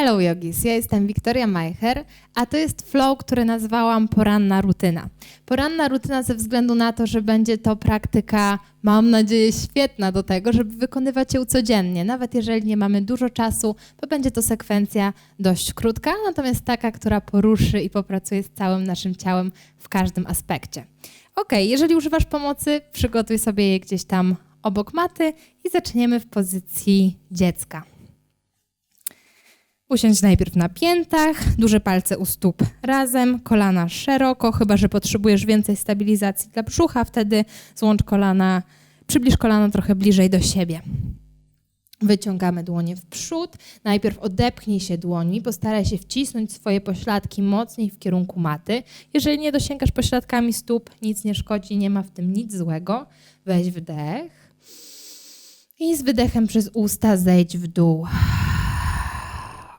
Hello Yogis, ja jestem Wiktoria Majcher, a to jest flow, który nazwałam poranna rutyna. Poranna rutyna ze względu na to, że będzie to praktyka, mam nadzieję, świetna do tego, żeby wykonywać ją codziennie. Nawet jeżeli nie mamy dużo czasu, to będzie to sekwencja dość krótka, natomiast taka, która poruszy i popracuje z całym naszym ciałem w każdym aspekcie. Ok, jeżeli używasz pomocy, przygotuj sobie je gdzieś tam obok maty i zaczniemy w pozycji dziecka. Usiądź najpierw na piętach, duże palce u stóp razem, kolana szeroko, chyba że potrzebujesz więcej stabilizacji dla brzucha, wtedy złącz kolana, przybliż kolana trochę bliżej do siebie. Wyciągamy dłonie w przód. Najpierw odepchnij się dłoni, postaraj się wcisnąć swoje pośladki mocniej w kierunku maty. Jeżeli nie dosięgasz pośladkami stóp, nic nie szkodzi, nie ma w tym nic złego. Weź wdech i z wydechem przez usta zejdź w dół.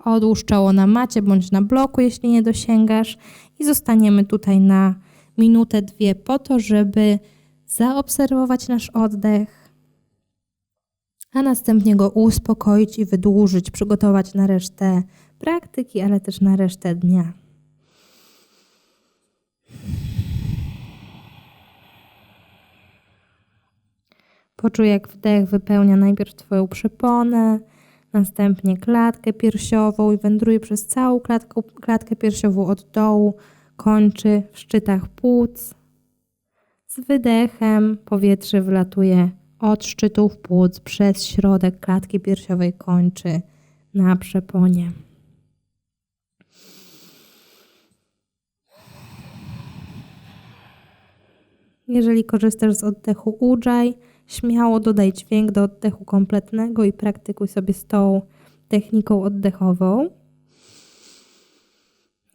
Odłóż czoło na macie bądź na bloku, jeśli nie dosięgasz i zostaniemy tutaj na minutę, dwie po to, żeby zaobserwować nasz oddech, a następnie go uspokoić i wydłużyć, przygotować na resztę praktyki, ale też na resztę dnia. Poczuj, jak wdech wypełnia najpierw Twoją przeponę, następnie klatkę piersiową i wędruje przez całą klatkę, klatkę piersiową od dołu, kończy w szczytach płuc. Z wydechem powietrze wlatuje od szczytów płuc przez środek klatki piersiowej, kończy na przeponie. Jeżeli korzystasz z oddechu Ujjayi, Śmiało dodaj dźwięk do oddechu kompletnego i praktykuj sobie z tą techniką oddechową.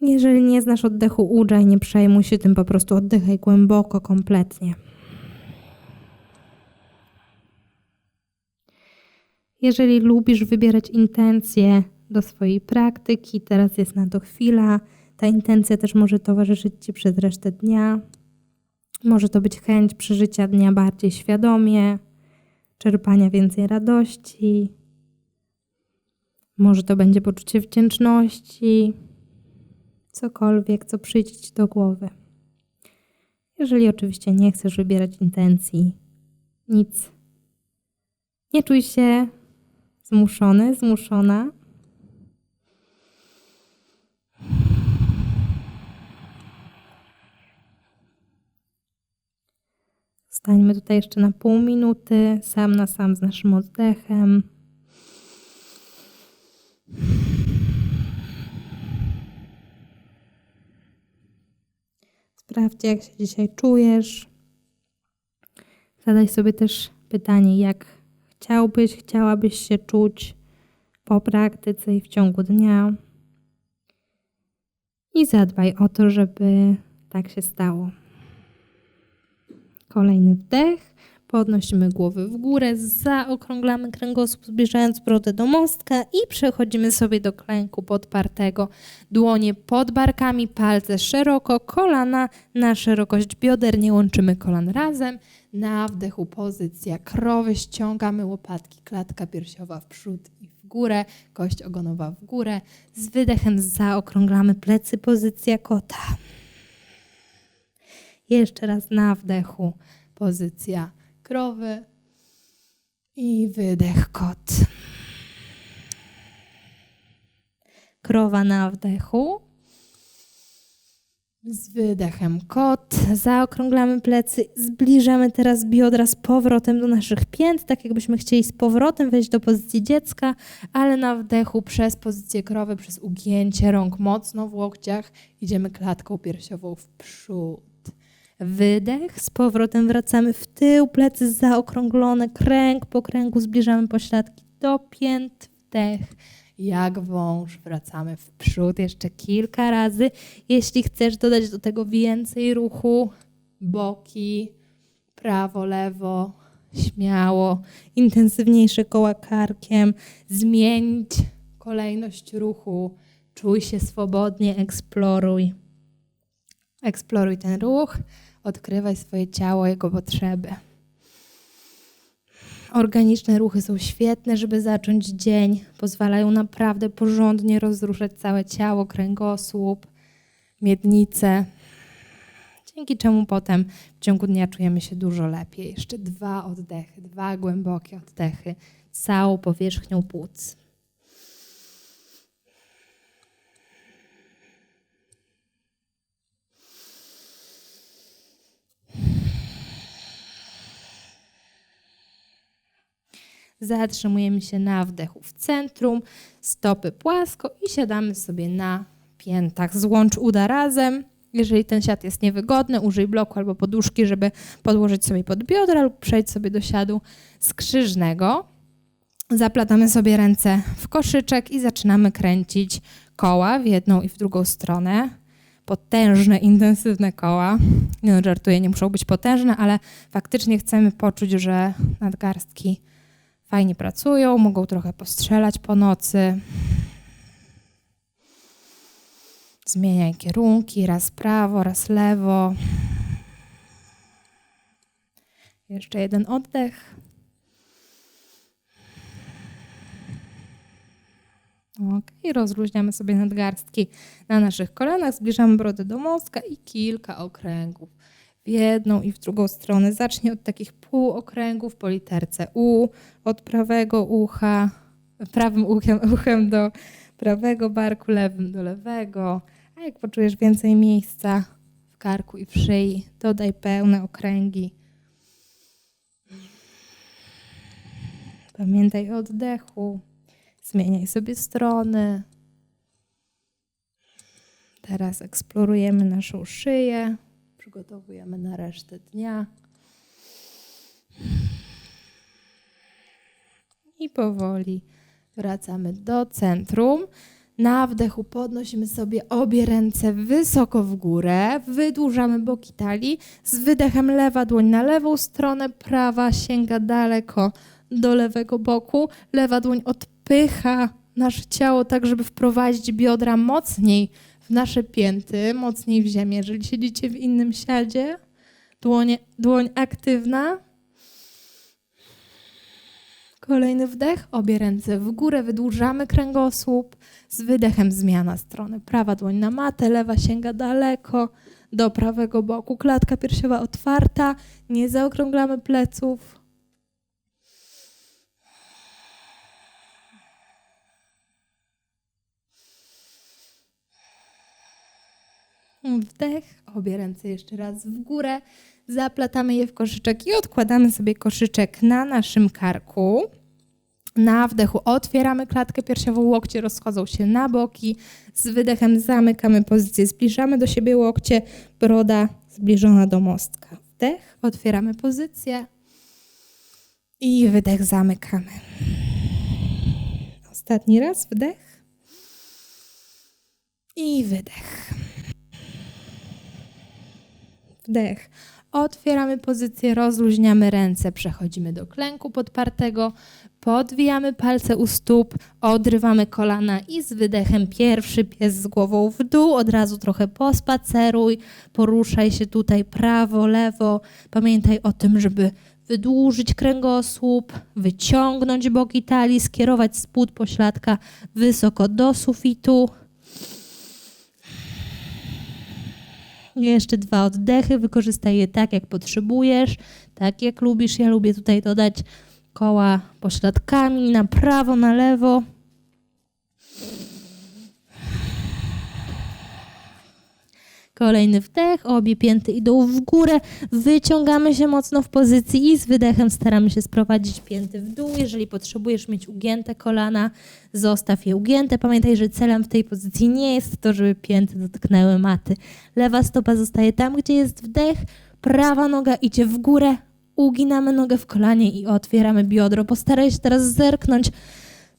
Jeżeli nie znasz oddechu Ujjayi, nie przejmuj się tym, po prostu oddychaj głęboko, kompletnie. Jeżeli lubisz wybierać intencje do swojej praktyki, teraz jest na to chwila. Ta intencja też może towarzyszyć Ci przez resztę dnia. Może to być chęć przeżycia dnia bardziej świadomie, czerpania więcej radości. Może to będzie poczucie wdzięczności, cokolwiek, co przyjdzie Ci do głowy. Jeżeli oczywiście nie chcesz wybierać intencji, nic. Nie czuj się zmuszony, zmuszona. Stańmy tutaj jeszcze na pół minuty, sam na sam z naszym oddechem. Sprawdź, jak się dzisiaj czujesz. Zadaj sobie też pytanie, jak chciałbyś, chciałabyś się czuć po praktyce i w ciągu dnia. I zadbaj o to, żeby tak się stało. Kolejny wdech. Podnosimy głowy w górę, zaokrąglamy kręgosłup, zbliżając brodę do mostka i przechodzimy sobie do klęku podpartego. Dłonie pod barkami, palce szeroko, kolana na szerokość bioder, nie łączymy kolan razem. Na wdechu pozycja krowy, ściągamy łopatki, klatka piersiowa w przód i w górę, kość ogonowa w górę. Z wydechem zaokrąglamy plecy, pozycja kota. Jeszcze raz na wdechu pozycja krowy i wydech kot. Krowa na wdechu. Z wydechem kot. Zaokrąglamy plecy. Zbliżamy teraz biodra z powrotem do naszych pięt, tak jakbyśmy chcieli z powrotem wejść do pozycji dziecka, ale na wdechu przez pozycję krowy, przez ugięcie rąk mocno w łokciach idziemy klatką piersiową w przód. Wydech, z powrotem wracamy w tył, plecy zaokrąglone, kręg po kręgu, zbliżamy pośladki do pięt, wdech. Jak wąż wracamy w przód jeszcze kilka razy. Jeśli chcesz dodać do tego więcej ruchu, boki, prawo, lewo, śmiało, intensywniejsze koła karkiem, zmienić kolejność ruchu, czuj się swobodnie, eksploruj. Eksploruj ten ruch, odkrywaj swoje ciało, jego potrzeby. Organiczne ruchy są świetne, żeby zacząć dzień. Pozwalają naprawdę porządnie rozruszać całe ciało, kręgosłup, miednicę. Dzięki czemu potem w ciągu dnia czujemy się dużo lepiej. Jeszcze dwa oddechy, dwa głębokie oddechy całą powierzchnią płuc. Zatrzymujemy się na wdechu w centrum, stopy płasko i siadamy sobie na piętach. Złącz uda razem. Jeżeli ten siad jest niewygodny, użyj bloku albo poduszki, żeby podłożyć sobie pod biodra lub przejść sobie do siadu skrzyżnego. Zaplatamy sobie ręce w koszyczek i zaczynamy kręcić koła w jedną i w drugą stronę. Potężne, intensywne koła. Nie no, żartuję, nie muszą być potężne, ale faktycznie chcemy poczuć, że nadgarstki fajnie pracują, mogą trochę postrzelać po nocy. Zmieniaj kierunki, raz prawo, raz lewo. Jeszcze jeden oddech. Ok, rozluźniamy sobie nadgarstki na naszych kolanach, zbliżamy brodę do mostka i kilka okręgów w jedną i w drugą stronę. Zacznij od takich półokręgów po literce U, od prawego ucha, prawym uchem, uchem do prawego barku, lewym do lewego. A jak poczujesz więcej miejsca w karku i w szyi, dodaj pełne okręgi. Pamiętaj o oddechu. Zmieniaj sobie strony. Teraz eksplorujemy naszą szyję przygotowujemy na resztę dnia. I powoli wracamy do centrum. Na wdechu podnosimy sobie obie ręce wysoko w górę, wydłużamy boki talii. Z wydechem lewa dłoń na lewą stronę, prawa sięga daleko do lewego boku. Lewa dłoń odpycha nasze ciało tak, żeby wprowadzić biodra mocniej w nasze pięty, mocniej w ziemię. Jeżeli siedzicie w innym siadzie, dłoń, dłoń aktywna. Kolejny wdech, obie ręce w górę, wydłużamy kręgosłup. Z wydechem zmiana strony. Prawa dłoń na matę, lewa sięga daleko do prawego boku. Klatka piersiowa otwarta, nie zaokrąglamy pleców. Wdech, obie ręce jeszcze raz w górę, zaplatamy je w koszyczek i odkładamy sobie koszyczek na naszym karku. Na wdechu otwieramy klatkę piersiową, łokcie rozchodzą się na boki. Z wydechem zamykamy pozycję, zbliżamy do siebie łokcie, broda zbliżona do mostka. Wdech, otwieramy pozycję i wydech zamykamy. Ostatni raz wdech i wydech. Wdech. Otwieramy pozycję, rozluźniamy ręce, przechodzimy do klęku podpartego, podwijamy palce u stóp, odrywamy kolana i z wydechem pierwszy pies z głową w dół, od razu trochę pospaceruj, poruszaj się tutaj prawo, lewo. Pamiętaj o tym, żeby wydłużyć kręgosłup, wyciągnąć boki talii, skierować spód pośladka wysoko do sufitu. Jeszcze dwa oddechy, wykorzystaj je tak, jak potrzebujesz, tak jak lubisz. Ja lubię tutaj dodać koła pośladkami na prawo, na lewo. Kolejny wdech, obie pięty idą w górę, wyciągamy się mocno w pozycji i z wydechem staramy się sprowadzić pięty w dół. Jeżeli potrzebujesz mieć ugięte kolana, zostaw je ugięte. Pamiętaj, że celem w tej pozycji nie jest to, żeby pięty dotknęły maty. Lewa stopa zostaje tam, gdzie jest wdech, prawa noga idzie w górę, uginamy nogę w kolanie i otwieramy biodro. Postaraj się teraz zerknąć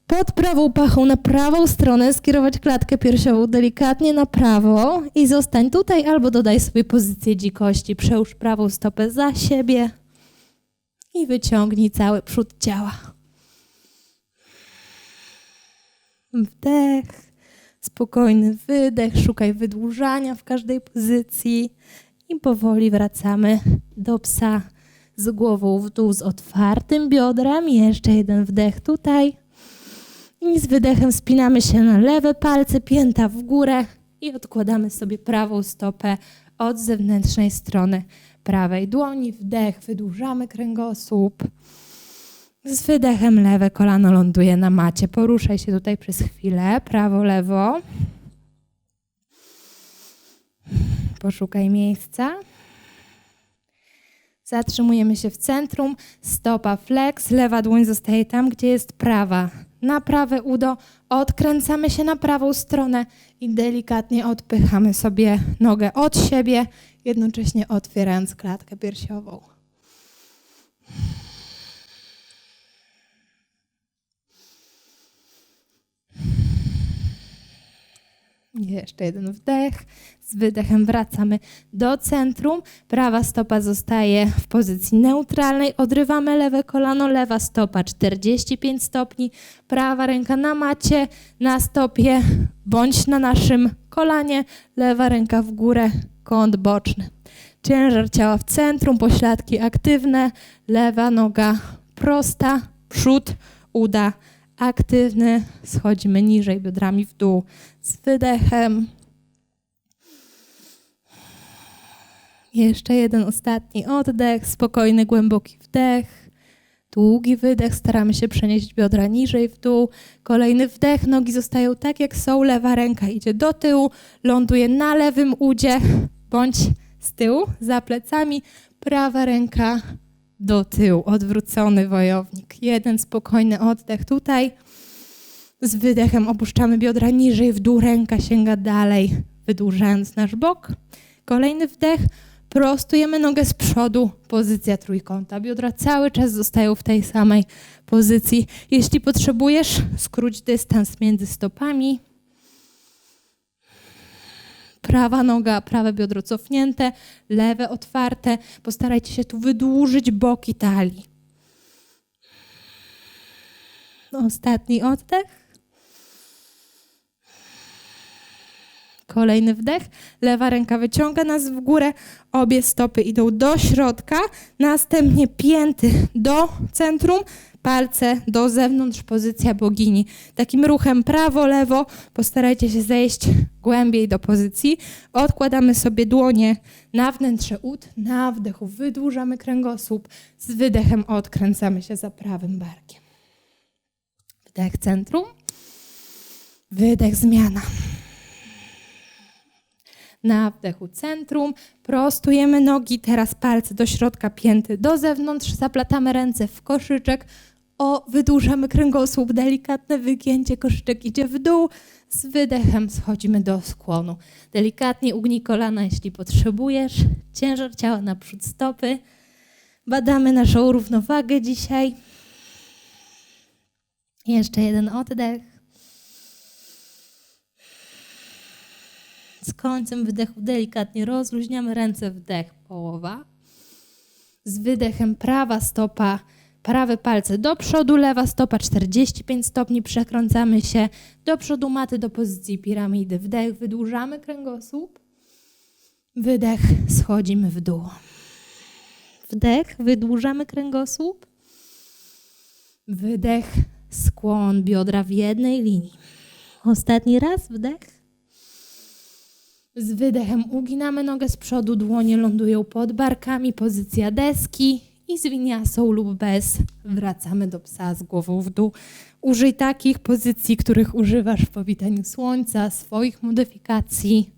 pod prawą pachą na prawą stronę, skierować klatkę piersiową delikatnie na prawo i zostań tutaj albo dodaj sobie pozycję dzikości. Przełóż prawą stopę za siebie i wyciągnij cały przód ciała. Wdech, spokojny wydech, szukaj wydłużania w każdej pozycji i powoli wracamy do psa z głową w dół, z otwartym biodrem. Jeszcze jeden wdech tutaj. I z wydechem spinamy się na lewe palce, pięta w górę i odkładamy sobie prawą stopę od zewnętrznej strony prawej dłoni. Wdech, wydłużamy kręgosłup. Z wydechem lewe kolano ląduje na macie. Poruszaj się tutaj przez chwilę, prawo, lewo. Poszukaj miejsca. Zatrzymujemy się w centrum, stopa flex, lewa dłoń zostaje tam, gdzie jest prawa. Na prawe udo odkręcamy się na prawą stronę i delikatnie odpychamy sobie nogę od siebie, jednocześnie otwierając klatkę piersiową. Jeszcze jeden wdech. Z wydechem wracamy do centrum. Prawa stopa zostaje w pozycji neutralnej. Odrywamy lewe kolano, lewa stopa 45 stopni. Prawa ręka na macie, na stopie bądź na naszym kolanie. Lewa ręka w górę, kąt boczny. Ciężar ciała w centrum, pośladki aktywne. Lewa noga prosta, przód, uda aktywny. Schodzimy niżej biodrami w dół z wydechem. Jeszcze jeden ostatni oddech, spokojny, głęboki wdech. Długi wydech, staramy się przenieść biodra niżej w dół. Kolejny wdech, nogi zostają tak jak są, lewa ręka idzie do tyłu, ląduje na lewym udzie bądź z tyłu, za plecami. Prawa ręka do tyłu, odwrócony wojownik. Jeden spokojny oddech tutaj. Z wydechem opuszczamy biodra niżej, w dół ręka sięga dalej, wydłużając nasz bok. Kolejny wdech, prostujemy nogę z przodu, pozycja trójkąta. Biodra cały czas zostają w tej samej pozycji. Jeśli potrzebujesz, skróć dystans między stopami. Prawa noga, prawe biodro cofnięte, lewe otwarte. Postarajcie się tu wydłużyć boki talii. Ostatni oddech. Kolejny wdech, lewa ręka wyciąga nas w górę, obie stopy idą do środka, następnie pięty do centrum, palce do zewnątrz, pozycja bogini. Takim ruchem prawo, lewo postarajcie się zejść głębiej do pozycji. Odkładamy sobie dłonie na wnętrze ud, na wdechu wydłużamy kręgosłup, z wydechem odkręcamy się za prawym barkiem. Wdech centrum, wydech zmiana. Na wdechu centrum, prostujemy nogi, teraz palce do środka, pięty do zewnątrz, zaplatamy ręce w koszyczek, o, wydłużamy kręgosłup, delikatne wygięcie, koszyczek idzie w dół, z wydechem schodzimy do skłonu. Delikatnie ugnij kolana, jeśli potrzebujesz, ciężar ciała naprzód stopy. Badamy naszą równowagę dzisiaj. Jeszcze jeden oddech. Z końcem wydechu delikatnie rozluźniamy ręce, wdech, połowa. Z wydechem prawa stopa, prawe palce do przodu, lewa stopa 45 stopni, przekręcamy się do przodu maty, do pozycji piramidy. Wdech, wydłużamy kręgosłup. Wydech, schodzimy w dół. Wdech, wydłużamy kręgosłup. Wydech, skłon biodra w jednej linii. Ostatni raz, wdech. Z wydechem uginamy nogę z przodu, dłonie lądują pod barkami, pozycja deski i z winiasą lub bez wracamy do psa z głową w dół. Użyj takich pozycji, których używasz w powitaniu słońca, swoich modyfikacji.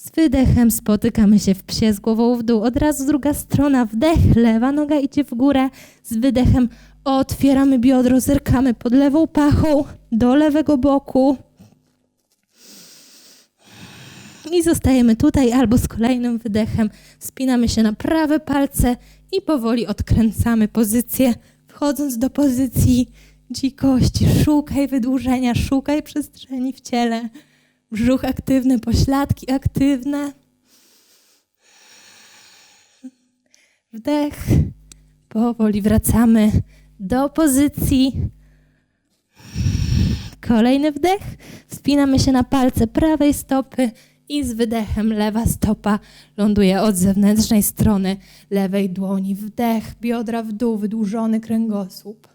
Z wydechem spotykamy się w psie z głową w dół. Od razu druga strona, wdech, lewa noga idzie w górę. Z wydechem otwieramy biodro, zerkamy pod lewą pachą do lewego boku i zostajemy tutaj albo z kolejnym wydechem spinamy się na prawe palce i powoli odkręcamy pozycję, wchodząc do pozycji dzikości. Szukaj wydłużenia, szukaj przestrzeni w ciele. Brzuch aktywny, pośladki aktywne. Wdech. Powoli wracamy do pozycji. Kolejny wdech. Wspinamy się na palce prawej stopy I z wydechem lewa stopa ląduje od zewnętrznej strony lewej dłoni. Wdech, biodra w dół, wydłużony kręgosłup.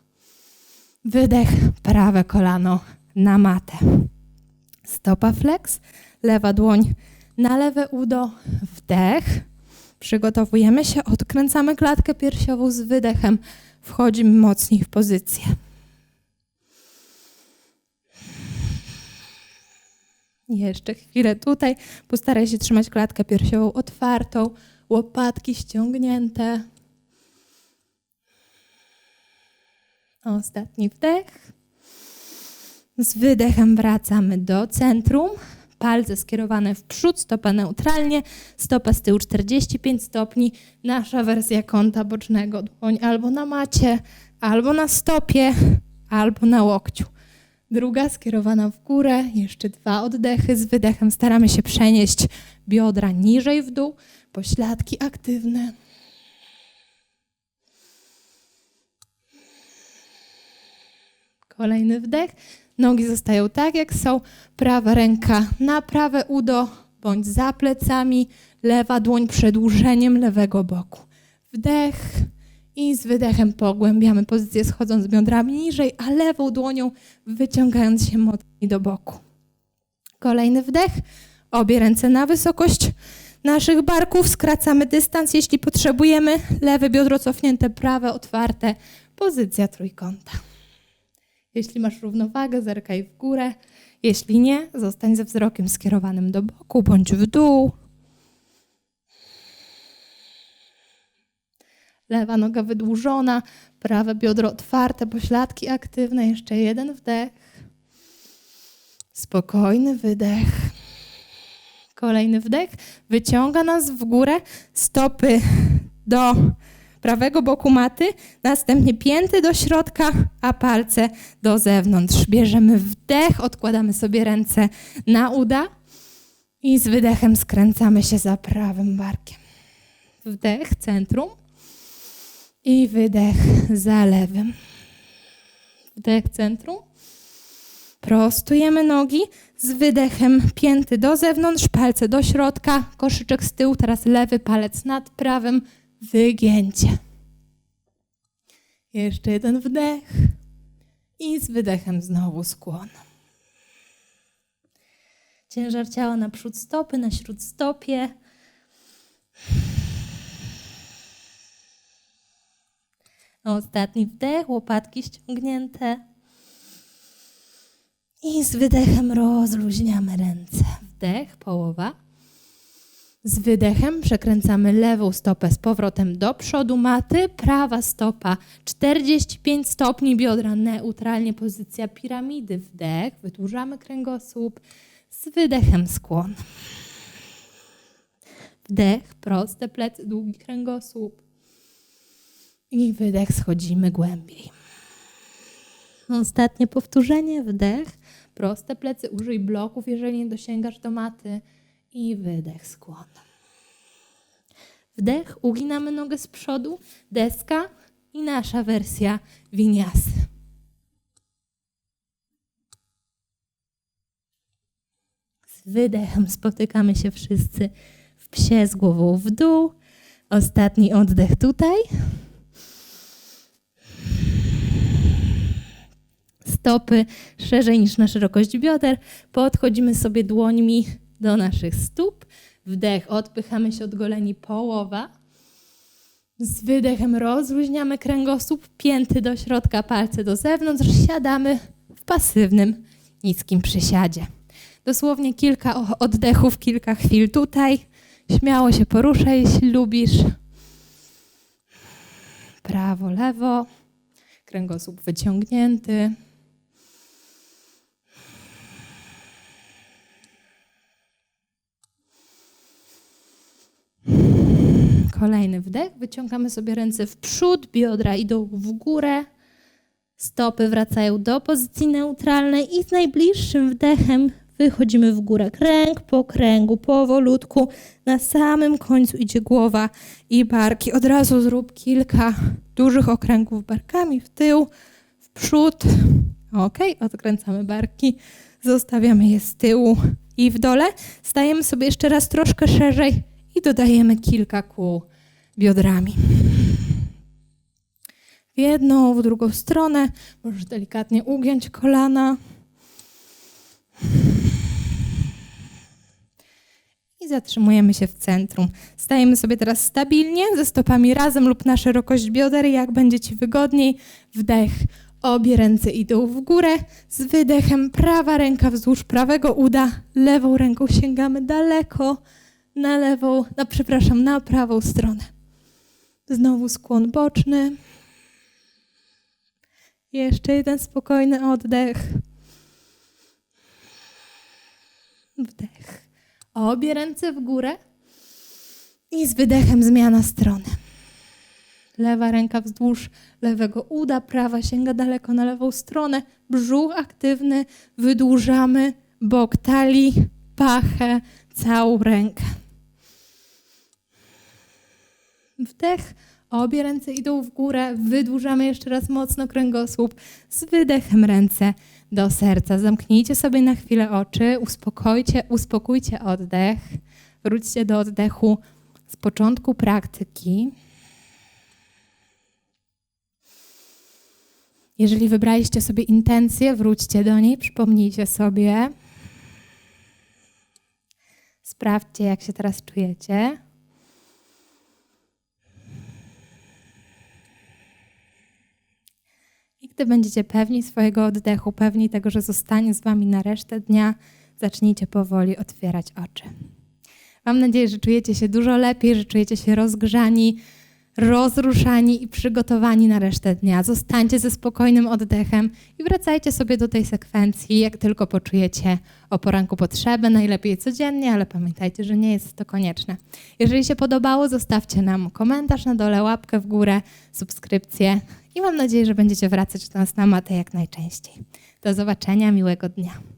Wydech, prawe kolano na matę. Stopa flex, lewa dłoń na lewe udo, wdech. Przygotowujemy się, odkręcamy klatkę piersiową z wydechem. Wchodzimy mocniej w pozycję. Jeszcze chwilę tutaj. Postaraj się trzymać klatkę piersiową otwartą, łopatki ściągnięte. Ostatni wdech. Z wydechem wracamy do centrum. Palce skierowane w przód, stopa neutralnie, stopa z tyłu 45 stopni. Nasza wersja kąta bocznego. Dłoń albo na macie, albo na stopie, albo na łokciu. Druga skierowana w górę, jeszcze dwa oddechy. Z wydechem staramy się przenieść biodra niżej w dół, pośladki aktywne. Kolejny wdech. Nogi zostają tak, jak są. Prawa ręka na prawe udo bądź za plecami. Lewa dłoń przedłużeniem lewego boku. Wdech i z wydechem pogłębiamy pozycję schodząc biodrami niżej, a lewą dłonią wyciągając się mocniej do boku. Kolejny wdech. Obie ręce na wysokość naszych barków. Skracamy dystans, jeśli potrzebujemy. Lewe biodro cofnięte, prawe otwarte. Pozycja trójkąta. Jeśli masz równowagę, zerkaj w górę. Jeśli nie, zostań ze wzrokiem skierowanym do boku bądź w dół. Lewa noga wydłużona, prawe biodro otwarte, pośladki aktywne. Jeszcze jeden wdech. Spokojny wydech. Kolejny wdech. Wyciąga nas w górę, stopy do prawego boku maty, następnie pięty do środka, a palce do zewnątrz. Bierzemy wdech, odkładamy sobie ręce na uda i z wydechem skręcamy się za prawym barkiem. Wdech, centrum i wydech za lewym. Wdech, centrum. Prostujemy nogi z wydechem pięty do zewnątrz, palce do środka, koszyczek z tyłu, teraz lewy palec nad prawym, wygięcie. Jeszcze jeden wdech i z wydechem znowu skłon. Ciężar ciała na przód stopy, na śródstopie. Ostatni wdech, łopatki ściągnięte. I z wydechem rozluźniamy ręce. Wdech, połowa. Z wydechem przekręcamy lewą stopę z powrotem do przodu maty, prawa stopa 45 stopni, biodra neutralnie, pozycja piramidy. Wdech, wydłużamy kręgosłup, z wydechem skłon. Wdech, proste plecy, długi kręgosłup. I wydech, schodzimy głębiej. Ostatnie powtórzenie, wdech, proste plecy, użyj bloków, jeżeli nie dosięgasz do maty i wydech, skłon. Wdech, uginamy nogę z przodu, deska i nasza wersja winiasy. Z wydechem spotykamy się wszyscy w psie z głową w dół. Ostatni oddech tutaj. Stopy szerzej niż na szerokość bioder. Podchodzimy sobie dłońmi do naszych stóp. Wdech, odpychamy się od goleni połowa. Z wydechem rozluźniamy kręgosłup, pięty do środka, palce do zewnątrz. Siadamy w pasywnym, niskim przysiadzie. Dosłownie kilka oddechów, kilka chwil tutaj. Śmiało się poruszaj, jeśli lubisz. Prawo, lewo. Kręgosłup wyciągnięty. Kolejny wdech, wyciągamy sobie ręce w przód, biodra idą w górę, stopy wracają do pozycji neutralnej i z najbliższym wdechem wychodzimy w górę, kręg po kręgu, powolutku. Na samym końcu idzie głowa i barki. Od razu zrób kilka dużych okręgów barkami w tył, w przód. Ok, odkręcamy barki, zostawiamy je z tyłu I w dole stajemy sobie jeszcze raz troszkę szerzej i dodajemy kilka kół biodrami. W jedną, w drugą stronę. Możesz delikatnie ugiąć kolana. I zatrzymujemy się w centrum. Stajemy sobie teraz stabilnie, ze stopami razem lub na szerokość bioder, jak będzie Ci wygodniej. Wdech, obie ręce idą w górę. Z wydechem prawa ręka wzdłuż prawego uda, lewą ręką sięgamy daleko na lewą, na, przepraszam, na prawą stronę. Znowu skłon boczny. Jeszcze jeden spokojny oddech. Wdech. Obie ręce w górę i z wydechem zmiana strony. Lewa ręka wzdłuż lewego uda, prawa sięga daleko na lewą stronę. Brzuch aktywny, wydłużamy bok talii, pachę, całą rękę. Wdech, obie ręce idą w górę, wydłużamy jeszcze raz mocno kręgosłup, z wydechem ręce do serca. Zamknijcie sobie na chwilę oczy, uspokojcie, uspokójcie oddech, wróćcie do oddechu z początku praktyki. Jeżeli wybraliście sobie intencję, wróćcie do niej, przypomnijcie sobie. Sprawdźcie, jak się teraz czujecie. Gdy będziecie pewni swojego oddechu, pewni tego, że zostanie z Wami na resztę dnia, zacznijcie powoli otwierać oczy. Mam nadzieję, że czujecie się dużo lepiej, że czujecie się rozgrzani, rozruszani i przygotowani na resztę dnia. Zostańcie ze spokojnym oddechem i wracajcie sobie do tej sekwencji, jak tylko poczujecie o poranku potrzebę, najlepiej codziennie, ale pamiętajcie, że nie jest to konieczne. Jeżeli się podobało, zostawcie nam komentarz na dole, łapkę w górę, subskrypcję i mam nadzieję, że będziecie wracać do nas na matę jak najczęściej. Do zobaczenia, miłego dnia.